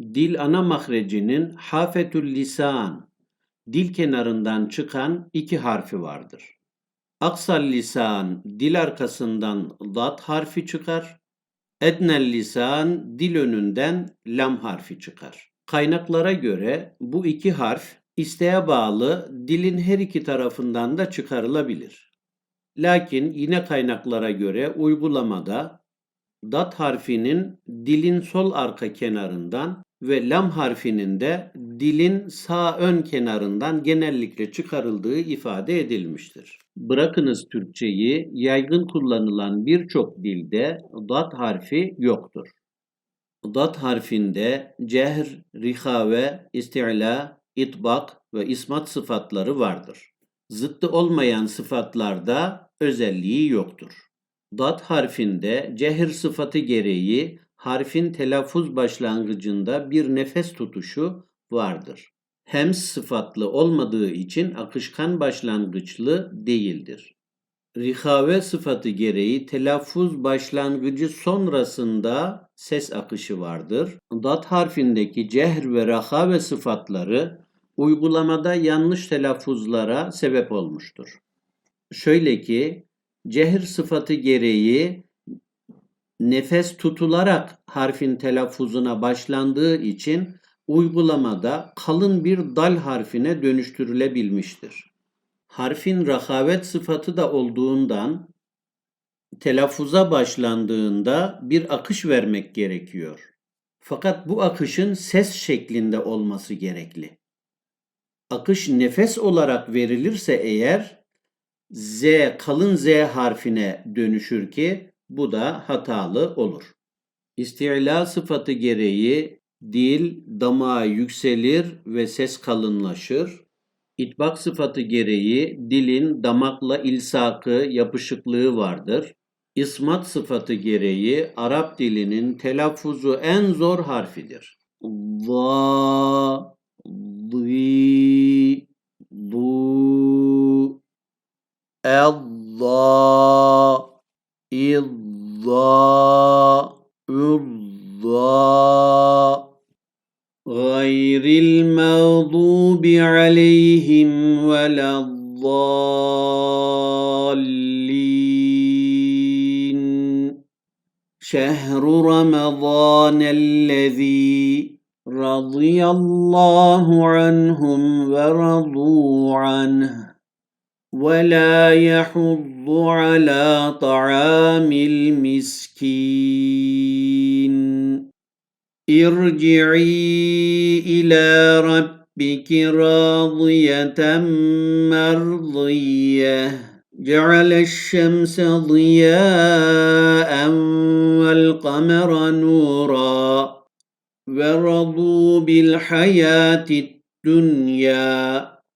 Dil ana mahrecinin hafetül lisan, dil kenarından çıkan iki harfi vardır. Aksal lisan, dil arkasından dat harfi çıkar. Ednel lisan, dil önünden lam harfi çıkar. Kaynaklara göre bu iki harf isteğe bağlı dilin her iki tarafından da çıkarılabilir. Lakin yine kaynaklara göre uygulamada dat harfinin dilin sol arka kenarından ve lam harfinin de dilin sağ ön kenarından genellikle çıkarıldığı ifade edilmiştir. Bırakınız Türkçeyi, yaygın kullanılan birçok dilde dat harfi yoktur. Dat harfinde cehr, rihave, isti'la, itbak ve ismat sıfatları vardır. Zıttı olmayan sıfatlarda özelliği yoktur. Dat harfinde cehir sıfatı gereği harfin telaffuz başlangıcında bir nefes tutuşu vardır. Hems sıfatlı olmadığı için akışkan başlangıçlı değildir. Rihave sıfatı gereği telaffuz başlangıcı sonrasında ses akışı vardır. Dat harfindeki cehr ve rahave sıfatları uygulamada yanlış telaffuzlara sebep olmuştur. Şöyle ki cehir sıfatı gereği nefes tutularak harfin telaffuzuna başlandığı için uygulamada kalın bir dal harfine dönüştürülebilmiştir. Harfin rahavet sıfatı da olduğundan telaffuza başlandığında bir akış vermek gerekiyor. Fakat bu akışın ses şeklinde olması gerekli. Akış nefes olarak verilirse eğer Z kalın Z harfine dönüşür ki bu da hatalı olur. İstila sıfatı gereği dil damağa yükselir ve ses kalınlaşır. İtbak sıfatı gereği dilin damakla ilsakı, yapışıklığı vardır. İsmat sıfatı gereği Arap dilinin telaffuzu en zor harfidir. Va, zi, du, Allah. الضا الضا غير المغضوب عليهم ولا الضالين. شهر رمضان الذي رضي الله عنهم ورضوا عنه. ولا يحض على طعام المسكين. ارجعي إلى ربك راضيه مرضيه. جعل الشمس ضياء والقمر نورا. ورضوا بالحياة الدنيا.